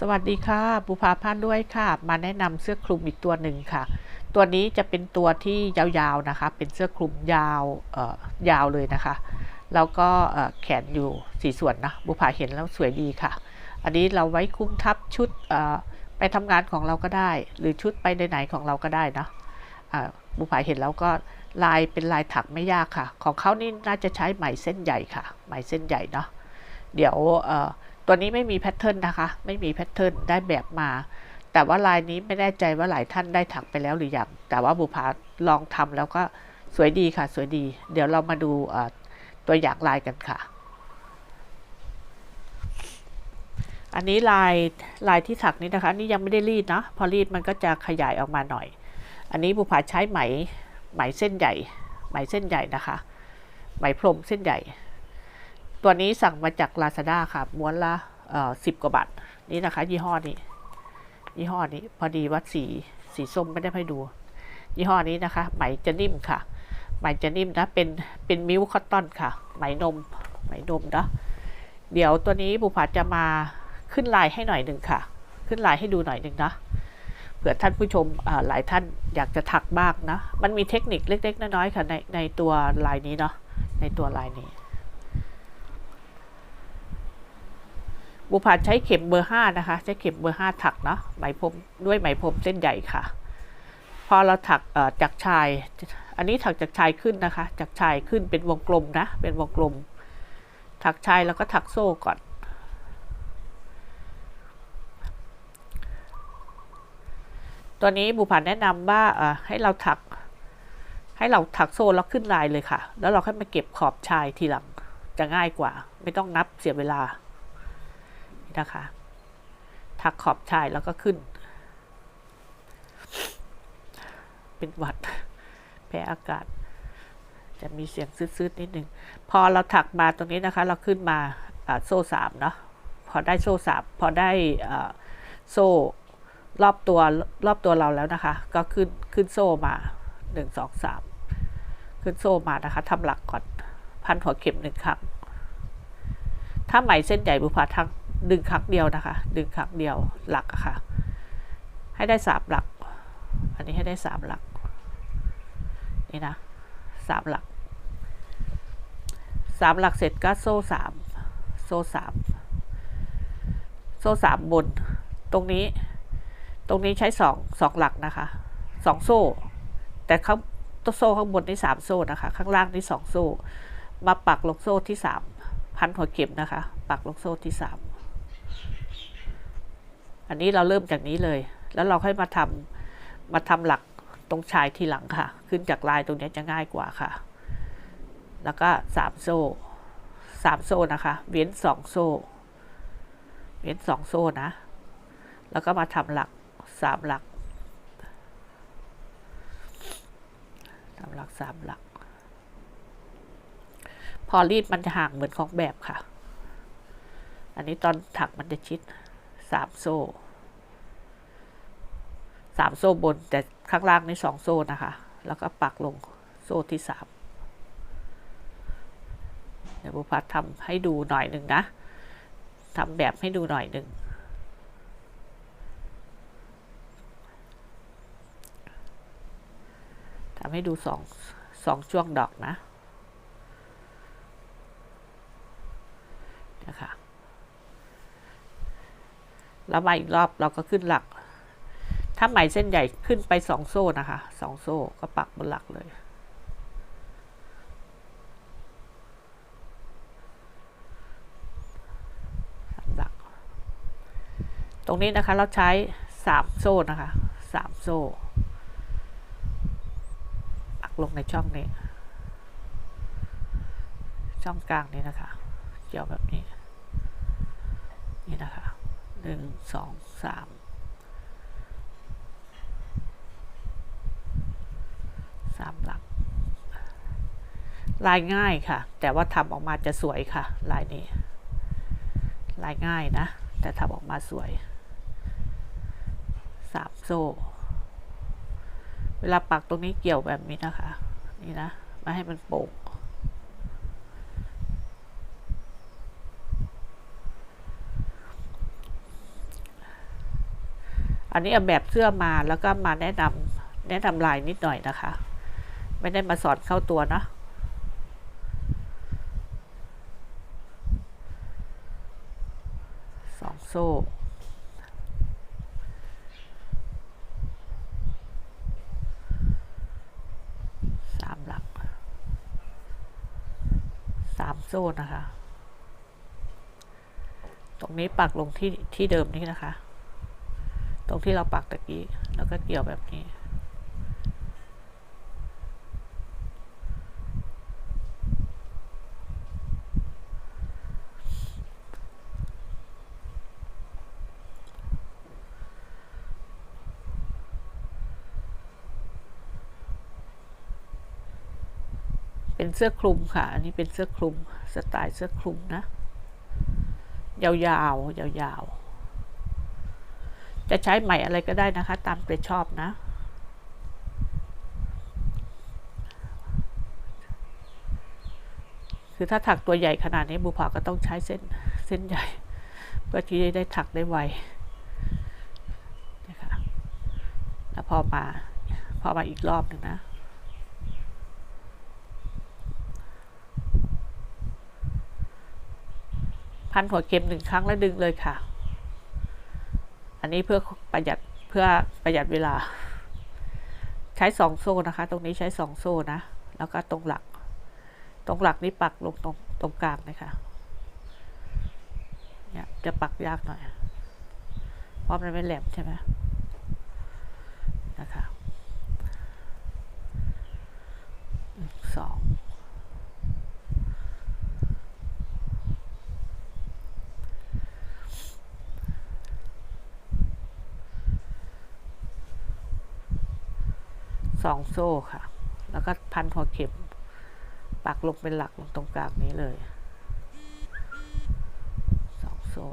สวัสดีค่ะบุภาพันธ์ด้วยค่ะ มาแนะนำเสื้อคลุมอีกตัวหนึ่งค่ะ ตัวนี้จะเป็นตัวที่ยาวๆนะคะ เป็นเสื้อคลุมยาวเอ่อยาวเลยนะคะ แล้วก็แขนอยู่สีส่วนนะบุภาเห็นแล้วสวยดีค่ะ อันนี้เราไว้คลุมทับชุดเอ่อไปทำงานของเราก็ได้ หรือชุดไปไหนๆของเราก็ได้นะอ่าบุภาเห็นแล้วก็ลายเป็นลายถักไม่ยากค่ะ ของเขานี่น่าจะใช้ไหมเส้นใหญ่ค่ะ ไหมเส้นใหญ่เนาะเดี๋ยวเอ่อ ตัวนี้ไม่มีแพทเทิร์นนะคะ ไม่มีแพทเทิร์นได้แบบมา แต่ว่าลายนี้ไม่แน่ใจว่าหลายท่านได้ถักไปแล้วหรือยัง แต่ว่าบุพาลองทำแล้วก็สวยดีค่ะ สวยดี เดี๋ยวเรามาดูตัวอย่างลายกันค่ะ อันนี้ลายลายที่ถักนี้นะคะ นี่ยังไม่ได้รีดนะ พอรีดมันก็จะขยายออกมาหน่อย อันนี้บุพาใช้ไหมไหมเส้นใหญ่ ไหมเส้นใหญ่นะคะ ไหมพรมเส้นใหญ่ ตัวนี้สั่งมาจาก Lazada ค่ะม้วนละเอ่อสิบกว่าบาทนี่นะคะ ยี่ห้อนี้ ยี่ห้อนี้ พอดีว่าสีสีส้มไม่ได้ให้ดู ยี่ห้อนี้นะคะ ไหมจะนิ่มค่ะ ไหมจะนิ่มนะเป็นเป็นมิลคอตตอนค่ะ ไหมนม ไหมนมนะเดี๋ยวตัวนี้บุพาจะมาขึ้นลายให้หน่อยหนึ่งค่ะ ขึ้นลายให้ดูหน่อยหนึ่งนะเผื่อท่านผู้ชมหลายท่านอยากจะถักบ้างนะ มันมีเทคนิคเล็ก ๆ น้อยๆค่ะในในตัวลายนี้เนาะในตัวลายนี้ บุพาใช้เข็มเบอร์ห้านะคะ ใช้เข็มเบอร์ห้าถักเนาะไหมพรมด้วยไหมพรมเส้นใหญ่ค่ะ พอเราถักจากชาย อันนี้ถักจากชายขึ้นนะคะ จากชายขึ้นเป็นวงกลมนะ เป็นวงกลม ถักชายแล้วก็ถักโซ่ก่อนตัวนี้บุพาแนะนำว่าให้เราถัก ให้เราถักโซ่แล้วขึ้นลายเลยค่ะ แล้วเราค่อยมาเก็บขอบชายทีหลังจะง่ายกว่า ไม่ต้องนับเสียเวลา นะคะ ถักขอบชายแล้วก็ขึ้น เป็นหวัด แพ้อากาศ จะมีเสียงซืดๆนิดนึง พอเราถักมาตรงนี้นะคะ เราขึ้นมาโซ่สามเนาะ พอได้โซ่สามพอได้โซ่รอบตัวรอบตัวเราแล้วนะคะ ก็ขึ้นขึ้นโซ่มาหนึ่งสองสามขึ้นโซ่มานะคะทำหลักก่อนพันหัวเข็มหนึ่งครั้งถ้าไหมเส้นใหญ่บุพาทัก ดึงครั้งเดียวนะคะ ดึงครั้งเดียวหลักอะค่ะ ให้ได้สามหลัก อันนี้ให้ได้สามหลัก นี่นะสามหลักสามหลักเสร็จก็โซ่สามโซ่สามโซ่สามบน ตรงนี้ ตรงนี้ใช้สองสองหลักนะคะสองโซ่ แต่ข้างตัวโซ่ข้างบนนี่สามโซ่นะคะ ข้างล่างนี่สองโซ่ มาปักลงโซ่ที่สามพันหัวเข็มนะคะ ปักลงโซ่ที่สาม อันนี้เราเริ่มจากนี้เลย แล้วเราค่อยมาทำมาทำหลักตรงชายทีหลังค่ะ ขึ้นจากลายตรงนี้จะง่ายกว่าค่ะ แล้วก็สามโซ่สามโซ่นะคะ เว้นสองโซ่ เว้นสองโซ่นะ แล้วก็มาทำหลักสามหลักทำหลักสามหลัก พอรีดมันจะห่างเหมือนของแบบค่ะ อันนี้ตอนถักมันจะชิด สามโซ่สามโซ่บน แต่ข้างล่างนี่สองโซ่นะคะ แล้วก็ปักลงโซ่ที่สามเดี๋ยวบุพัฒทำให้ดูหน่อยหนึ่งนะทำแบบให้ดูหน่อยหนึ่งทำให้ดูสองสองช่วงดอกนะ แล้วมาอีกรอบเราก็ขึ้นหลัก ถ้าไหมเส้นใหญ่ขึ้นไปสองโซ่นะคะสองโซ่ก็ปักบนหลักเลย หลัก ตรงนี้นะคะเราใช้สามโซ่นะคะสามโซ่ ปักลงในช่องนี้ ช่องกลางนี้นะคะ เกี่ยวแบบนี้ นี่นะคะ หนึ่งสองสามสามหลัก ลายง่ายค่ะ แต่ว่าทำออกมาจะสวยค่ะ ลายนี้ ลายง่ายนะ แต่ทำออกมาสวยสามโซ่ เวลาปักตรงนี้เกี่ยวแบบนี้นะคะ นี่นะม่ให้มันโป่ง อันนี้เอาแบบเสื้อมาแล้วก็มาแนะนำแนะนำลายนิดหน่อยนะคะ ไม่ได้มาสอนเข้าตัวเนาะสองโซ่สามหลักสามโซ่นะคะ ตรงนี้ปักลงที่ที่เดิมนี้นะคะ ตรงที่เราปักตะกี้ แล้วก็เกี่ยวแบบนี้ เป็นเสื้อคลุมค่ะ อันนี้เป็นเสื้อคลุม สไตล์เสื้อคลุมนะ ยาวๆ ยาวๆ จะใช้ไหมอะไรก็ได้นะคะ ตามใจชอบนะ คือถ้าถักตัวใหญ่ขนาดนี้บุภาก็ต้องใช้เส้นเส้นใหญ่เพื่อที่จะได้ถักได้ไวนะคะแล้วพอมาพอมาอีกรอบหนึ่งนะพันหัวเข็มหนึ่งครั้งแล้วดึงเลยค่ะ อันนี้เพื่อประหยัดเพื่อประหยัดเวลา ใช้สองโซ่นะคะ ตรงนี้ใช้สองโซ่นะ แล้วก็ตรงหลัก ตรงหลักนี่ปักลงตรงตรงกลางเลยค่ะเนี่ยจะปักยากหน่อย เพราะมันไม่แหลมใช่ไหมนะคะสอง สองโซ่ค่ะ แล้วก็พันหัวเข็ม ปักลงเป็นหลักลงตรงกลางนี้เลยสองโซ่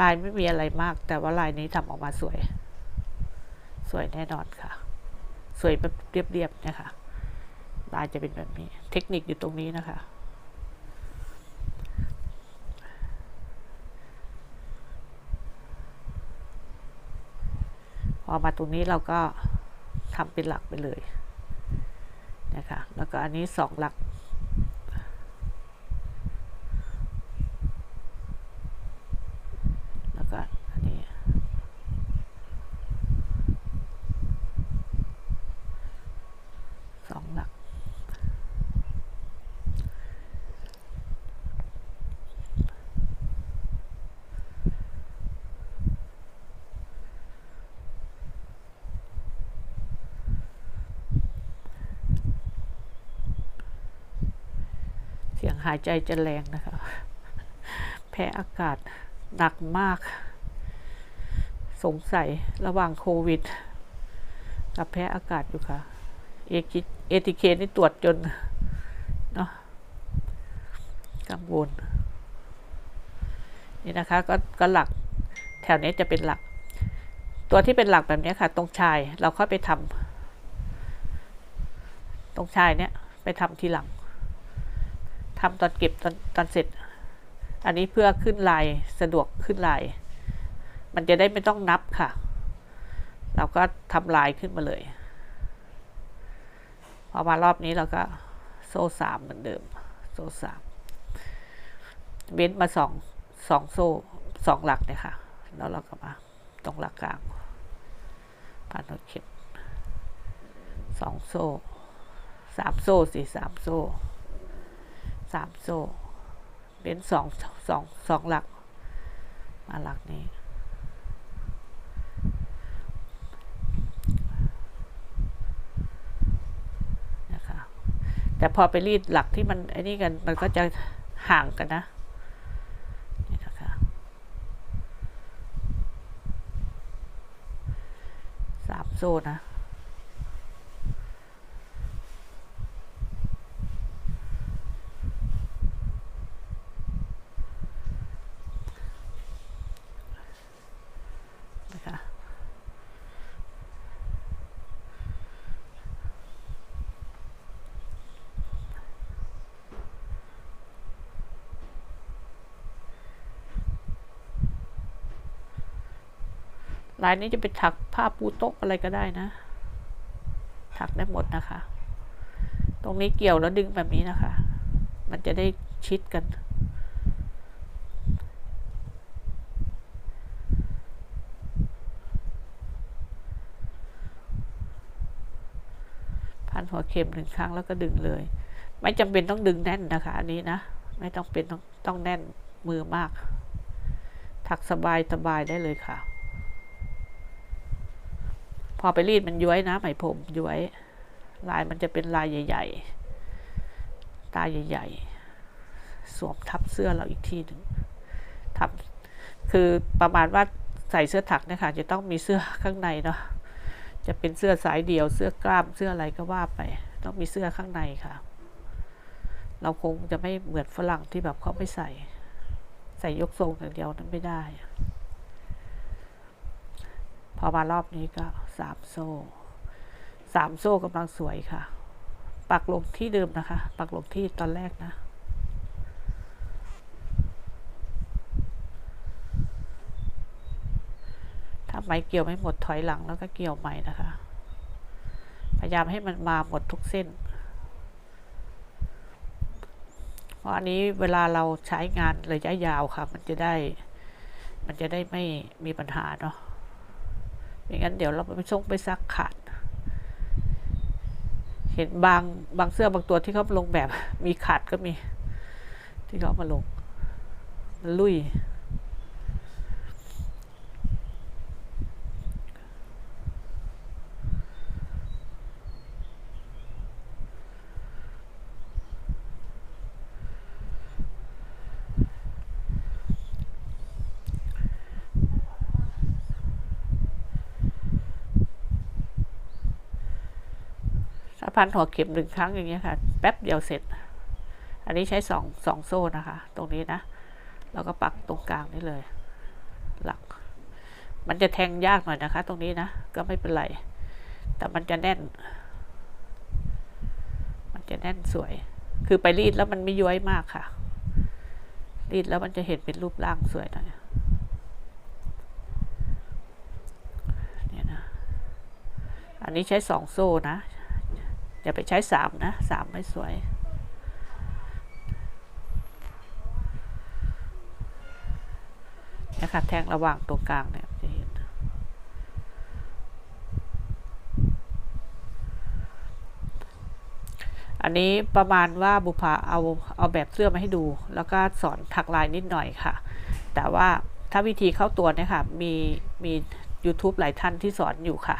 ลายไม่มีอะไรมาก แต่ว่าลายนี้ทำออกมาสวย สวยแน่นอนค่ะ สวยแบบเรียบๆนะคะลายจะเป็นแบบนี้ เทคนิคอยู่ตรงนี้นะคะ อมาตรงนี้เราก็ทำเป็นหลักไปเลยนะคะแล้วก็อันนี้สองหลัก แล้วก็อันนี้ สองหลัก งหายใจจะแรงนะคะ แพ้อากาศหนักมาก สงสัยระหว่างโควิด กับแพ้อากาศอยู่ค่ะ เอกิเอทีเคนี่ตรวจจน เนาะกังวลนี่นะคะก็ก็หลักแถวนี้จะเป็นหลัก ตัวที่เป็นหลักแบบนี้ค่ะ ตรงชายเราค่อยไปทำตรงชายเนี่ยไปทำทีหลัง ทำตอนเก็บตอนตอนเสร็จ อันนี้เพื่อขึ้นลายสะดวกขึ้นลาย มันจะได้ไม่ต้องนับค่ะ เราก็ทำลายขึ้นมาเลยพอมารอบนี้เราก็โซ่สามเหมือนเดิม โซ่สามเว้นมาสองสองโซ่สองหลักเนี่ยค่ะ แล้วเราก็มาตรงหลักกลางพันหัวเข็มสองโซ่สามโซ่สี่สามโซ่ สามโซ่เป็นสองสองสองหลัก มาหลักนี้ นะคะ แต่พอไปรีดหลักที่มันไอ้นี่กันมันก็จะห่างกันนะนี่นะคะสามโซ่นะ ลายนี้จะเป็นถักผ้าปูโต๊ะอะไรก็ได้นะ ถักได้หมดนะคะ ตรงนี้เกี่ยวแล้วดึงแบบนี้นะคะ มันจะได้ชิดกันพันหัวเข็มหนึ่งครั้งแล้วก็ดึงเลย ไม่จำเป็นต้องดึงแน่นนะคะ อันนี้นะ ไม่ต้องเป็นต้องต้องแน่นมือมาก ถักสบายสบายได้เลยค่ะ พอไปรีดมันย้วยนะไหมผมย้วย ลายมันจะเป็นลายใหญ่ ๆ ตาใหญ่ ๆ สวมทับเสื้อเราอีกทีหนึ่งทับคือประมาณว่าใส่เสื้อถักนะคะจะต้องมีเสื้อข้างในเนาะจะเป็นเสื้อสายเดี่ยวเสื้อกล้ามเสื้ออะไรก็ว่าไปต้องมีเสื้อข้างในค่ะ เราคงจะไม่เหมือนฝรั่งที่แบบเขาไม่ใส่ ใส่ยกทรงอย่างเดียวนั้นไม่ได้ พอมารอบนี้ก็ สามโซ่สามโซ่กำลังสวยค่ะ ปักลงที่เดิมนะคะ ปักลงที่ตอนแรกนะถ้าไม้เกี่ยวไม่หมดถอยหลังแล้วก็เกี่ยวใหม่นะคะ พยายามให้มันมาหมดทุกเส้น เพราะอันนี้เวลาเราใช้งานระยะยาวค่ะ มันจะได้ มันจะได้ไม่มีปัญหาเนาะ ไม่งั้นเดี๋ยวเราไปชงไปซักขาด เห็นบางบางเสื้อบางตัวที่เขาลงแบบมีขาดก็มี ที่เขามาลง มันลุย พันหัวเข็มหนึ่งครั้งอย่างเงี้ยค่ะ แป๊บเดียวเสร็จ อันนี้ใช้สองสองโซ่นะคะ ตรงนี้นะ แล้วก็ปักตรงกลางนี่เลย หลัก มันจะแทงยากหน่อยนะคะ ตรงนี้นะ ก็ไม่เป็นไร แต่มันจะแน่น มันจะแน่นสวย คือไปรีดแล้วมันไม่ย้วยมากค่ะ รีดแล้วมันจะเห็นเป็นรูปร่างสวยหน่อยเนี่ยนะอันนี้ใช้สองโซ่นะ อย่าไปใช้สามนะสามไม่สวย นะคะแทงระหว่างตรงกลางเนี่ยจะเห็น อันนี้ประมาณว่าบุภาเอาเอาแบบเสื้อมาให้ดู แล้วก็สอนถักลายนิดหน่อยค่ะ แต่ว่าถ้าวิธีเข้าตัวเนี่ยค่ะมีมี YouTube หลายท่านที่สอนอยู่ค่ะ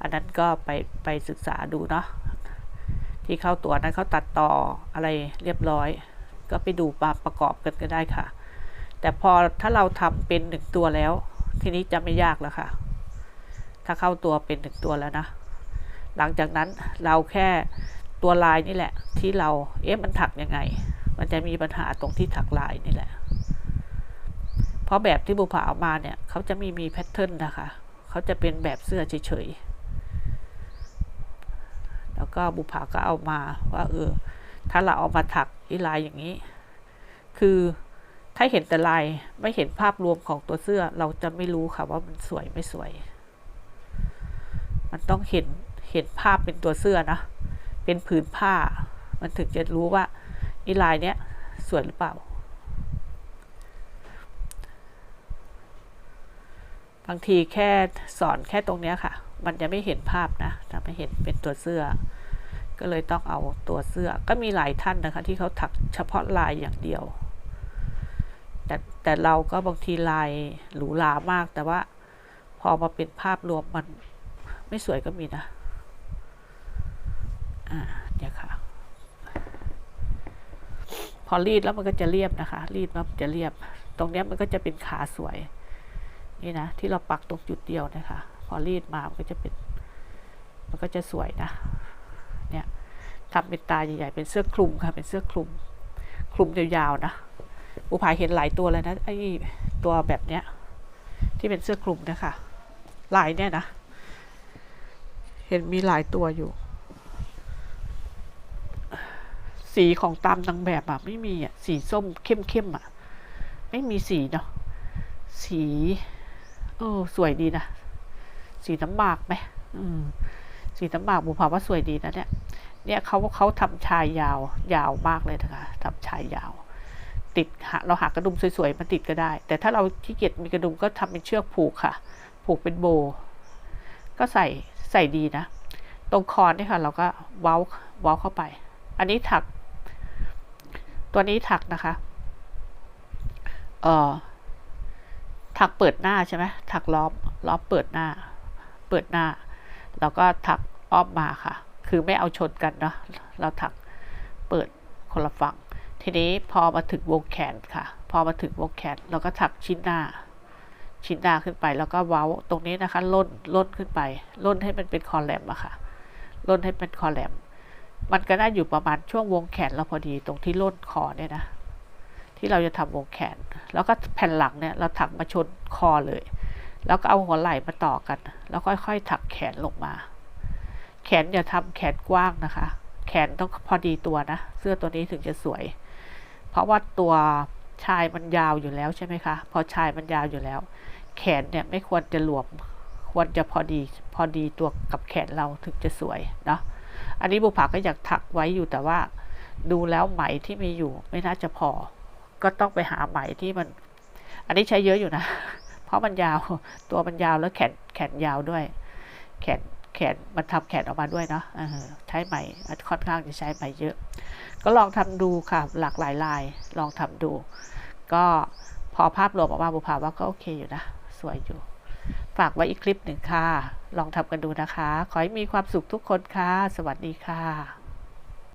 อันนั้นก็ไปไปศึกษาดูเนาะ ที่เข้าตัวนั้นเขาตัดต่ออะไรเรียบร้อย ก็ไปดูมาประกอบกันก็ได้ค่ะ แต่พอถ้าเราทำเป็นหนึ่งตัวแล้ว ทีนี้จะไม่ยากแล้วค่ะ ถ้าเข้าตัวเป็นหนึ่งตัวแล้วนะ หลังจากนั้นเราแค่ตัวลายนี่แหละ ที่เราเอ๊ะมันถักยังไง มันจะมีปัญหาตรงที่ถักลายนี่แหละ เพราะแบบที่บุพาเอามาเนี่ยเขาจะมีมีแพทเทิร์นนะคะเขาจะเป็นแบบเสื้อเฉยๆ แล้วก็บุภาก็เอามาว่าเออ ถ้าเราเอามาถักอีลายอย่างนี้ คือถ้าเห็นแต่ลายไม่เห็นภาพรวมของตัวเสื้อ เราจะไม่รู้ค่ะว่ามันสวยไม่สวย มันต้องเห็นเห็นภาพเป็นตัวเสื้อนะเป็นผืนผ้า มันถึงจะรู้ว่าอีลายเนี้ยสวยหรือเปล่า บางทีแค่สอนแค่ตรงเนี้ยค่ะ มันจะไม่เห็นภาพนะจะไม่เห็นเป็นตัวเสื้อ ก็เลยต้องเอาตัวเสื้อ ก็มีหลายท่านนะคะ ที่เขาถักเฉพาะลายอย่างเดียว แต่แต่เราก็บางทีลายหรูหรามาก แต่ว่าพอมาเป็นภาพรวมมันไม่สวยก็มีนะ อ่าเนี่ยค่ะ พอรีดแล้วมันก็จะเรียบนะคะ รีดแล้วมันจะเรียบ ตรงเนี้ยมันก็จะเป็นขาสวย นี่นะ ที่เราปักตรงจุดเดียวนะคะ พอรีดมามันก็จะเป็น มันก็จะสวยนะ เนี่ยทำเป็นตาใหญ่ๆเป็นเสื้อคลุมค่ะ เป็นเสื้อคลุม คลุมยาวๆนะอุภาเห็นหลายตัวเลยนะไอ้ตัวแบบเนี้ย ที่เป็นเสื้อคลุมนะคะลายเนี่ยนะ เห็นมีหลายตัวอยู่ สีของตามนางแบบอะไม่มีอะสีส้มเข้มๆอะไม่มีสีเนาะสีโอ้สวยดีนะ สีน้ำหมากไหมมสีน้ำหมากบุพาว่าสวยดีนะเนี่ยเนี่ยเขาเขาทำชายยาวยาวมากเลยนะคะทำชายยาว ติดหาเราหากระดุมสวยๆมาติดก็ได้ แต่ถ้าเราขี้เกียจมีกระดุมก็ทำเป็นเชือกผูกค่ะ ผูกเป็นโบ ก็ใส่ใส่ดีนะ ตรงคอนี่ค่ะ เราก็เว้าเว้าเข้าไป อันนี้ถัก ตัวนี้ถักนะคะเอ่อถักเปิดหน้าใช่ไหมถักล้อมล้อมเปิดหน้า เปิดหน้า แล้วก็ถักอ้อมมาค่ะ คือไม่เอาชนกันเนาะเราถักเปิดคนละฝั่ง ทีนี้พอมาถึงวงแขนค่ะ พอมาถึงวงแขนเราก็ถักชิ้นหน้า ชิ้นหน้าขึ้นไปแล้วก็เว้าตรงนี้นะคะล่นล่นขึ้นไปล่นให้มันเป็นคอแหลมอะค่ะล่นให้เป็นคอแหลมมันก็ได้อยู่ประมาณช่วงวงแขนเราพอดีตรงที่ล่นคอเนี่ยนะที่เราจะทำวงแขน แล้วก็แผ่นหลังเนี่ยเราถักมาชนคอเลย แล้วก็เอาหัวไหล่มาต่อกัน แล้วค่อยๆ ถักแขนลงมา แขนอย่าทำแขนกว้างนะคะ แขนต้องพอดีตัวนะ เสื้อตัวนี้ถึงจะสวย เพราะว่าตัวชายมันยาวอยู่แล้วใช่ไหมคะ พอชายมันยาวอยู่แล้ว แขนเนี่ยไม่ควรจะหลวม ควรจะพอดี พอดีตัวกับแขนเราถึงจะสวยเนาะ อันนี้บุภาก็อยากถักไว้อยู่แต่ว่า ดูแล้วไหมที่มีอยู่ไม่น่าจะพอ ก็ต้องไปหาไหมที่มัน อันนี้ใช้เยอะอยู่นะ เพราะมันยาว ตัวมันยาวแล้วแขนแขนยาวด้วย แขนแขนมันทำแขนออกมาด้วยเนาะใช้ไหมค่อนข้างจะใช้ไหมเยอะ ก็ลองทำดูค่ะหลากหลายลาย ลองทำดู ก็พอภาพรวมออกมาบุภาว่าก็โอเคอยู่นะ สวยอยู่ ฝากไว้อีกคลิปหนึ่งค่ะ ลองทำกันดูนะคะ ขอให้มีความสุขทุกคนค่ะ สวัสดีค่ะ